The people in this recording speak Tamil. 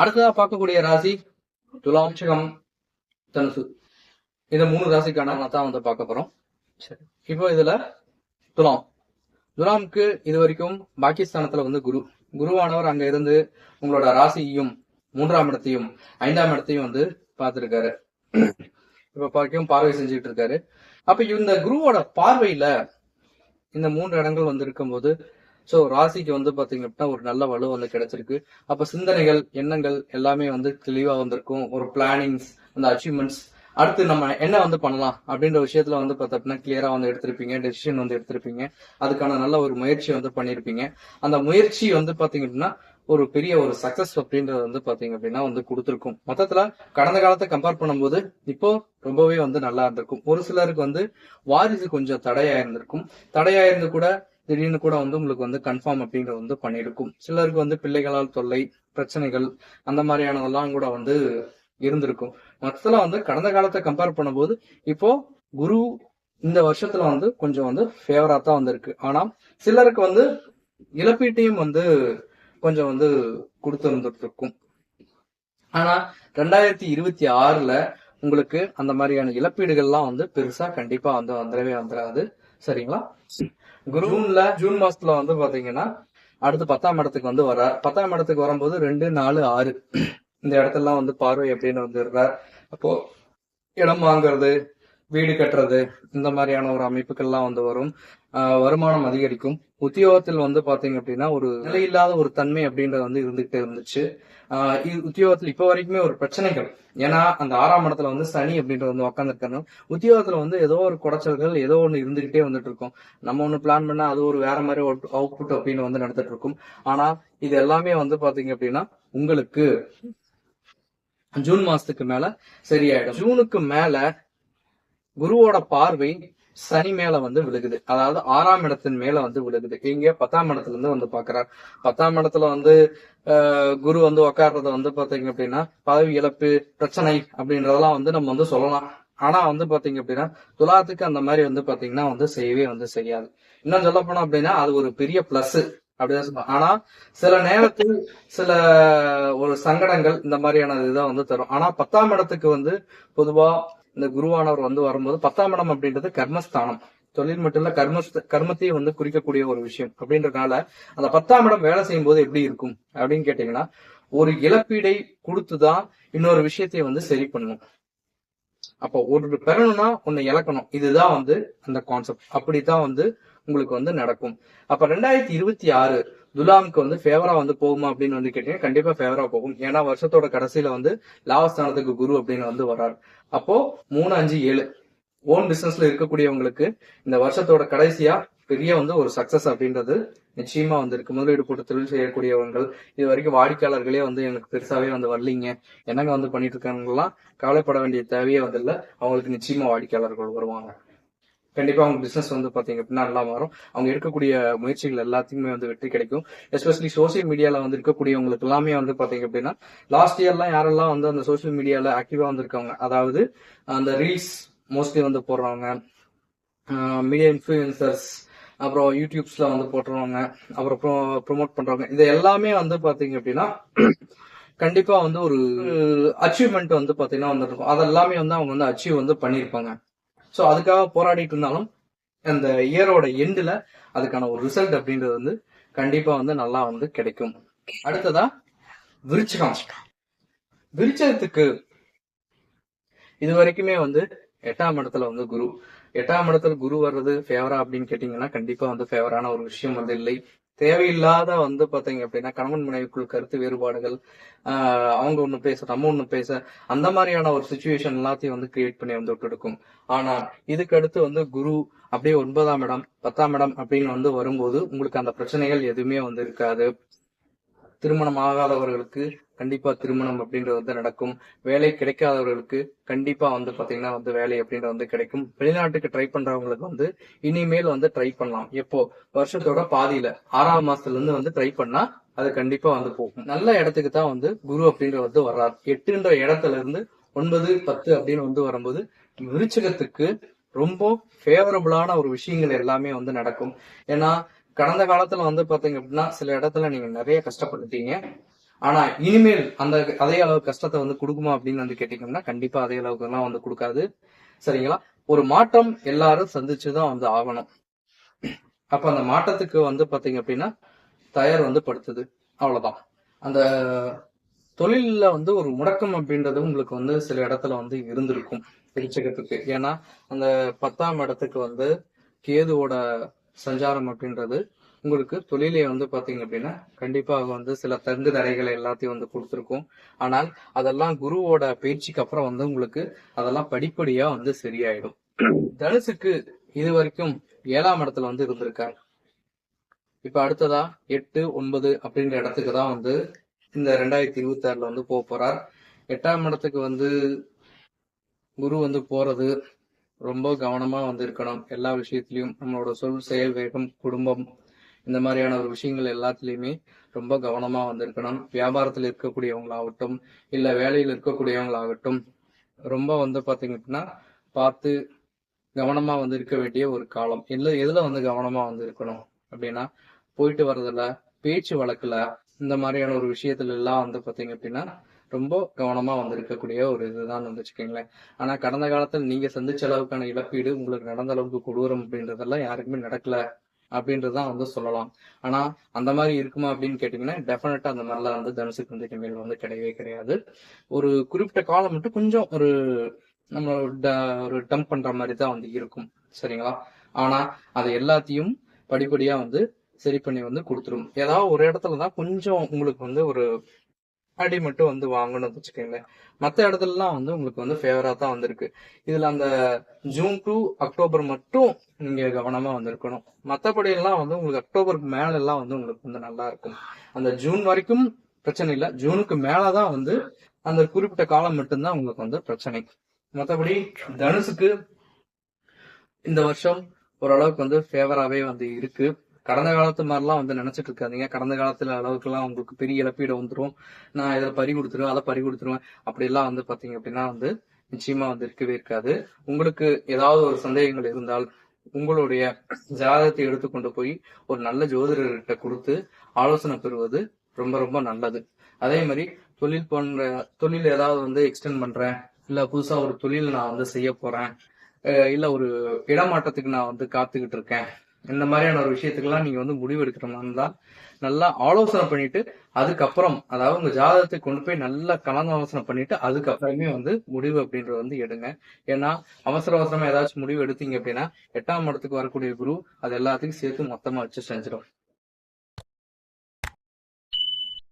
அடுத்ததா பார்க்கக்கூடிய ராசி துலாம்சகம் தனுசு. இந்த மூணு ராசிக்கான தான் வந்து பார்க்க போறோம். சரி. இப்போ இதுல துலாம். துலாம்க்கு இது வரைக்கும் பாகிஸ்தானத்துல வந்து குரு. குருவானவர் அங்க இருந்து உங்களோட ராசியையும் மூன்றாம் இடத்தையும் ஐந்தாம் இடத்தையும் வந்து பார்த்திருக்காரு. இப்ப பார்க்கும் பார்வை செஞ்சுட்டு இருக்காரு. அப்ப இந்த குருவோட பார்வையில இந்த மூன்று இடங்கள் வந்து இருக்கும்போது சோ ராசிக்கு வந்து பாத்தீங்க அப்படின்னா ஒரு நல்ல வலு வந்து கிடைச்சிருக்கு. அப்ப சிந்தனைகள் எண்ணங்கள் எல்லாமே வந்து தெளிவா வந்திருக்கும். ஒரு பிளானிங்ஸ் அந்த அச்சீவ்மெண்ட்ஸ் அடுத்து நம்ம என்ன வந்து பண்ணலாம் அப்படின்ற விஷயத்துல வந்து பார்த்தோம்னா கிளியரா வந்து எடுத்திருப்பீங்க. டெசிஷன் வந்து எடுத்திருப்பீங்க. அதுக்கான நல்ல ஒரு முயற்சி வந்து பண்ணிருப்பீங்க. அந்த முயற்சி வந்து பாத்தீங்க அப்படின்னா ஒரு பெரிய ஒரு சக்சஸ் அப்படின்றது வந்து பாத்தீங்க அப்படின்னா வந்து கொடுத்துருக்கும். மொத்தத்துல கடந்த காலத்தை கம்பேர் பண்ணும்போது இப்போ ரொம்பவே வந்து நல்லா இருந்திருக்கும். ஒரு சிலருக்கு வந்து வாரிசு கொஞ்சம் தடையா இருந்திருக்கும். தடையா இருந்து கூட திடீர்னு கூட வந்து உங்களுக்கு வந்து கன்ஃபார்ம் அப்படிங்கிறது வந்து பண்ணியிருக்கும். சிலருக்கு வந்து பிள்ளைகளால் தொல்லை பிரச்சனைகள் அந்த மாதிரியானதெல்லாம் கூட வந்து இருந்திருக்கும். மொத்தத்துல வந்து கடந்த காலத்தை கம்பேர் பண்ணும்போது இப்போ குரு இந்த வருஷத்துல வந்து கொஞ்சம் வந்து ஃபேவரா தான் வந்திருக்கு. ஆனா சிலருக்கு வந்து இழப்பீட்டையும் வந்து கொஞ்சம் வந்து கொடுத்துருந்துருக்கும். இருக்கும் ஆனா ரெண்டாயிரத்தி இருபத்தி ஆறுல உங்களுக்கு அந்த மாதிரியான இழப்பீடுகள்லாம் வந்து பெருசா கண்டிப்பா வந்து வந்துடவே வந்துடாது. சரிங்களா? ஜூன்ல ஜூன் மாசத்துல வந்து பாத்தீங்கன்னா அடுத்து பத்தாம் இடத்துக்கு வந்து வர்றார். பத்தாம் இடத்துக்கு வரும்போது ரெண்டு நாலு ஆறு. இந்த இடத்தெல்லாம் வந்து பார்வை அப்படின்னு வந்துடுறார் அப்போ இடம் வாங்குறது வீடு கட்டுறது இந்த மாதிரியான ஒரு அமைப்புகள்லாம் வந்து வரும். ஆஹ் வருமானம் அதிகரிக்கும். உத்தியோகத்தில் வந்து பாத்தீங்க அப்படின்னா ஒரு நிலையில்லாத ஒரு தன்மை அப்படின்றது வந்து இருந்துகிட்டே இருந்துச்சு. ஆஹ் இது உத்தியோகத்தில் இப்ப வரைக்குமே ஒரு பிரச்சனைகள். ஏன்னா அந்த ஆறாம் இடத்துல வந்து சனி அப்படின்றது வந்து உக்காந்துருக்கணும். உத்தியோகத்துல வந்து ஏதோ ஒரு குடைச்சல்கள் ஏதோ ஒன்று இருந்துகிட்டே வந்துட்டு இருக்கும் நம்ம ஒண்ணு பிளான் பண்ணா அது ஒரு வேற மாதிரி அவுட்புட் அப்படின்னு வந்து நடந்துட்டு இருக்கும் ஆனா இது எல்லாமே வந்து பாத்தீங்க அப்படின்னா உங்களுக்கு ஜூன் மாசத்துக்கு மேல சரியாயிடும். ஜூனுக்கு மேல குருவோட பார்வை சனி மேல வந்து விழுகுது. அதாவது ஆறாம் இடத்தின் மேல வந்து விழுகுது. இங்க பத்தாம் இடத்துல இருந்து வந்து பாக்குறார் பத்தாம் இடத்துல வந்து ஆஹ், குரு வந்து உக்காடுறத வந்து பாத்தீங்க அப்படின்னா பதவி இழப்பு பிரச்சனை அப்படின்றதெல்லாம் வந்து நம்ம வந்து சொல்லலாம். ஆனா வந்து பாத்தீங்க அப்படின்னா துலாத்துக்கு அந்த மாதிரி வந்து பாத்தீங்கன்னா வந்து செய்யவே வந்து செய்யாது. இன்னும் சொல்ல போனோம் அப்படின்னா அது ஒரு பெரிய பிளஸ் அப்படிதான் சொல்லலாம் ஆனா சில நேரத்தில் சில ஒரு சங்கடங்கள் இந்த மாதிரியான இதை வந்து தரும். ஆனா பத்தாம் இடத்துக்கு வந்து பொதுவா இந்த குருவானவர் வந்து வரும்போது பத்தாம் இடம் அப்படின்றது கர்மஸ்தானம். தொழில் மட்டும் இல்ல கர்ம கர்மத்தையும் வந்து குறிக்கக்கூடிய ஒரு விஷயம். அப்படின்றதுனால அந்த பத்தாம் இடம் வேலை செய்யும் போது எப்படி இருக்கும் அப்படின்னு கேட்டீங்கன்னா ஒரு இழப்பீடை கொடுத்துதான் இன்னொரு விஷயத்தையும் வந்து சரி பண்ணணும் அப்போ ஒரு பெறணும்னா ஒன்னு இழக்கணும். இதுதான் வந்து அந்த கான்செப்ட் அப்படித்தான் வந்து உங்களுக்கு வந்து நடக்கும். அப்ப ரெண்டாயிரத்தி இருபத்தி ஆறு துலாமுக்கு வந்து ஃபேவரா வந்து போகுமா அப்படின்னு வந்து கேட்டீங்கன்னா கண்டிப்பா ஃபேவரா போகும். ஏன்னா வருஷத்தோட கடைசியில வந்து லாபஸ்தானத்துக்கு குரு அப்படின்னு வந்து வர்றாரு. அப்போ மூணு அஞ்சு ஏழு. ஓன் பிசினஸ்ல இருக்கக்கூடியவங்களுக்கு இந்த வருஷத்தோட கடைசியா பெரிய வந்து ஒரு சக்சஸ் அப்படின்றது நிச்சயமா வந்து இருக்கு முதலீடு போட்டு தொழில் செய்யக்கூடியவங்க இது வரைக்கும் வாடிக்கையாளர்களே வந்து எனக்கு பெருசாவே வந்து வரலீங்க. என்னங்க வந்து பண்ணிட்டு இருக்காங்கலாம் கவலைப்பட வேண்டிய தேவையே வந்து இல்ல. அவங்களுக்கு நிச்சயமா வாடிக்கையாளர்கள் வருவாங்க. கண்டிப்பா அவங்க பிசினஸ் வந்து பாத்தீங்க அப்படின்னா நல்லா மாறும். அவங்க எடுக்கக்கூடிய முயற்சிகள் எல்லாத்துக்குமே வந்து வெற்றி கிடைக்கும். எஸ்பெஷலி சோசியல் மீடியால வந்து இருக்கக்கூடியவங்களுக்கு எல்லாமே வந்து பாத்தீங்க அப்படின்னா லாஸ்ட் இயர்லாம் யாரெல்லாம் வந்து அந்த சோசியல் மீடியால ஆக்டிவா வந்திருக்காங்க? அதாவது அந்த ரீல்ஸ் மோஸ்ட்லி வந்து போடுறவங்க மீடியா இன்ஃபுளுசர்ஸ் அப்புறம் யூடியூப்ஸ்ல வந்து போட்டுருவாங்க அப்புறம் ப்ரொமோட் பண்றவங்க இது எல்லாமே வந்து பாத்தீங்க அப்படின்னா கண்டிப்பா வந்து ஒரு அச்சீவ்மெண்ட் வந்து பாத்தீங்கன்னா வந்துருக்கும். அதெல்லாமே வந்து அவங்க வந்து அச்சீவ் வந்து பண்ணியிருப்பாங்க. ஸோ அதுக்காக போராடிட்டு இருந்தாலும் அந்த இயரோட எண்டில் அதுக்கான ஒரு ரிசல்ட் அப்படின்றது வந்து கண்டிப்பா வந்து நல்லா வந்து கிடைக்கும். அடுத்ததா விருச்சகம். விருச்சகத்துக்கு இது வரைக்குமே வந்து எட்டாம் இடத்துல வந்து குரு. எட்டாம் இடத்துல குரு வர்றது ஃபேவரா அப்படின்னு கேட்டீங்கன்னா கண்டிப்பா வந்து ஃபேவரான ஒரு விஷயம் வந்து இல்லை. தேவையில்லாத வந்து பாத்தீங்க அப்படின்னா கணவன் மனைவிக்குள் கருத்து வேறுபாடுகள் ஆஹ் அவங்க ஒண்ணு பேச நம்ம ஒண்ணு பேச அந்த மாதிரியான ஒரு சுச்சுவேஷன் எல்லாத்தையும் வந்து கிரியேட் பண்ணி வந்து விட்டுடுக்கும். ஆனா இதுக்கு அடுத்து வந்து குரு அப்படியே ஒன்பதாம் இடம் பத்தாம் இடம் அப்படின்னு வந்து வரும்போது உங்களுக்கு அந்த பிரச்சனைகள் எதுவுமே வந்து இருக்காது. திருமணம் ஆகாதவர்களுக்கு கண்டிப்பா திருமணம் அப்படின்றது வந்து நடக்கும். வேலை கிடைக்காதவர்களுக்கு கண்டிப்பா வந்து பாத்தீங்கன்னா வந்து வேலை அப்படின்றது வந்து கிடைக்கும். வெளிநாட்டுக்கு ட்ரை பண்றவங்களுக்கு வந்து இனிமேல் வந்து ட்ரை பண்ணலாம். எப்போ? வருஷத்தோட பாதியில. ஆறாம் மாசத்துல இருந்து வந்து ட்ரை பண்ணா அது கண்டிப்பா வந்து போகும். நல்ல இடத்துக்கு தான் வந்து குரு அப்படின்ற வந்து வர்றார். எட்டுன்ற இடத்துல இருந்து ஒன்பது பத்து அப்படின்னு வந்து வரும்போது விருச்சகத்துக்கு ரொம்ப ஃபேவரபுளான ஒரு விஷயங்கள் எல்லாமே வந்து நடக்கும். ஏன்னா கடந்த காலத்துல வந்து பாத்தீங்க அப்படின்னா சில இடத்துல நீங்க நிறைய கஷ்டப்பட்டுட்டீங்க. ஆனா இனிமேல் அந்த அதே அளவு கஷ்டத்தை வந்து கொடுக்குமா அப்படின்னு வந்து கேட்டீங்கன்னா கண்டிப்பா அதே அளவுக்கு எல்லாம் வந்து கொடுக்காது. சரிங்களா? ஒரு மாற்றம் எல்லாரும் சந்திச்சுதான் வந்து ஆகணும். அப்ப அந்த மாற்றத்துக்கு வந்து பாத்தீங்க அப்படின்னா தயார் வந்து படுத்துது. அவ்வளவுதான். அந்த தொழில்ல வந்து ஒரு முடக்கம் அப்படின்றது உங்களுக்கு வந்து சில இடத்துல வந்து இருந்திருக்கும். பிரிச்சகத்துக்கு. ஏன்னா அந்த பத்தாம் இடத்துக்கு வந்து கேதுவோட சஞ்சாரம் அப்படின்றது உங்களுக்கு தொழிலை வந்து பாத்தீங்க அப்படின்னா கண்டிப்பாக வந்து சில தங்கு தடைகளை எல்லாத்தையும் வந்து கொடுத்துருக்கும். ஆனால் அதெல்லாம் குருவோட பயிற்சிக்கு அப்புறம் வந்து உங்களுக்கு அதெல்லாம் படிப்படியா வந்து சரியாயிடும். தனுசுக்கு இது வரைக்கும் ஏழாம் இடத்துல வந்து இருந்திருக்காரு. இப்ப அடுத்ததா எட்டு ஒன்பது அப்படின்ற இடத்துக்கு தான் வந்து இந்த ரெண்டாயிரத்தி இருபத்தி ஆறுல வந்து போக போறார். எட்டாம் இடத்துக்கு வந்து குரு வந்து போறது ரொம்ப கவனமா வந்து இருக்கணும் எல்லா விஷயத்திலயும் நம்மளோட சொல் செயல் வேகம் குடும்பம் இந்த மாதிரியான ஒரு விஷயங்கள் எல்லாத்துலயுமே ரொம்ப கவனமா வந்திருக்கணும். வியாபாரத்தில் இருக்கக்கூடியவங்களாகட்டும் இல்ல வேலையில் இருக்கக்கூடியவங்களாகட்டும் ரொம்ப வந்து பாத்தீங்க அப்படின்னா பார்த்து கவனமா வந்து இருக்க வேண்டிய ஒரு காலம். எதுல எதுல வந்து கவனமா வந்து இருக்கணும் அப்படின்னா போயிட்டு வர்றதுல பேச்சு வழக்குல இந்த மாதிரியான ஒரு விஷயத்துல எல்லாம் வந்து பாத்தீங்க அப்படின்னா ரொம்ப கவனமா வந்திருக்கக்கூடிய ஒரு இதுதான் வந்து வச்சுக்கோங்களேன். ஆனா கடந்த காலத்துல நீங்க சந்திச்ச அளவுக்கான இழப்பீடு உங்களுக்கு நடந்த அளவுக்கு கொடூரம் அப்படின்றதெல்லாம் யாருக்குமே நடக்கல அப்படின்றதான் வந்து சொல்லலாம். ஆனா அந்த மாதிரி இருக்குமா அப்படின்னு கேட்டீங்கன்னா டெஃபினட்டா அந்த மாதிரிலாம் வந்து தனுசுக்கு வந்து இனிமேல் வந்து கிடையவே கிடையாது. ஒரு குறிப்பிட்ட காலம் மட்டும் கொஞ்சம் ஒரு நம்ம ட- ஒரு டம்ப் பண்ற மாதிரி தான் வந்து இருக்கும். சரிங்களா? ஆனா அதை எல்லாத்தையும் படிப்படியா வந்து சரி பண்ணி வந்து கொடுத்துரும். ஏதாவது ஒரு இடத்துல தான் கொஞ்சம் உங்களுக்கு வந்து ஒரு அடி மட்டும் வந்து வாங்கணும்னு வச்சுக்கோங்க மற்ற இடத்துலலாம் வந்து உங்களுக்கு வந்து ஃபேவரா தான் வந்திருக்கு. இதுல அந்த ஜூன் டு அக்டோபர் மட்டும் நீங்க கவனமா வந்திருக்கணும். மற்றபடி எல்லாம் வந்து உங்களுக்கு அக்டோபருக்கு மேல எல்லாம் வந்து உங்களுக்கு வந்து நல்லா இருக்கும். அந்த ஜூன் வரைக்கும் பிரச்சனை இல்லை. ஜூனுக்கு மேலதான் வந்து அந்த குறிப்பிட்ட காலம் மட்டும்தான் உங்களுக்கு வந்து பிரச்சனை. மற்றபடி தனுசுக்கு இந்த வருஷம் ஓரளவுக்கு வந்து ஃபேவராகவே வந்து இருக்கு. கடந்த காலத்து மாதிரிலாம் வந்து நினைச்சிட்டு இருக்காதீங்க கடந்த காலத்துல அளவுக்குலாம் உங்களுக்கு பெரிய இழப்பீடு வந்துடும் நான் இதை பறி கொடுத்துருவேன் அதை பறி கொடுத்துருவேன். அப்படிலாம் வந்து பாத்தீங்க அப்படின்னா வந்து நிச்சயமா வந்து இருக்கவே இருக்காது. உங்களுக்கு ஏதாவது ஒரு சந்தேகங்கள் இருந்தால் உங்களுடைய ஜாதகத்தை எடுத்துக்கொண்டு போய் ஒரு நல்ல ஜோதிடர்கிட்ட கொடுத்து ஆலோசனை பெறுவது ரொம்ப ரொம்ப நல்லது. அதே மாதிரி தொழில் பண்ற தொழில் ஏதாவது வந்து எக்ஸ்டெண்ட் பண்றேன். இல்ல புதுசா ஒரு தொழில் நான் வந்து செய்ய போறேன். இல்ல ஒரு இடமாற்றத்துக்கு நான் வந்து காத்துக்கிட்டு இருக்கேன். இந்த மாதிரியான ஒரு விஷயத்துக்கெல்லாம் நீங்க வந்து முடிவு எடுக்கிற மாதிரி இருந்தா நல்லா ஆலோசனை பண்ணிட்டு அதுக்கப்புறம் அதாவது உங்க ஜாதகத்தை கொண்டு போய் நல்லா கலந்து ஆலோசனை பண்ணிட்டு அதுக்கப்புறமே வந்து முடிவு அப்படின்றது வந்து எடுங்க. ஏன்னா அவசர அவசரமா ஏதாச்சும் முடிவு எடுத்தீங்க அப்படின்னா எட்டாம் இடத்துக்கு வரக்கூடிய குரு அது எல்லாத்துக்கும் சேர்த்து மொத்தமா வச்சு செஞ்சிடும்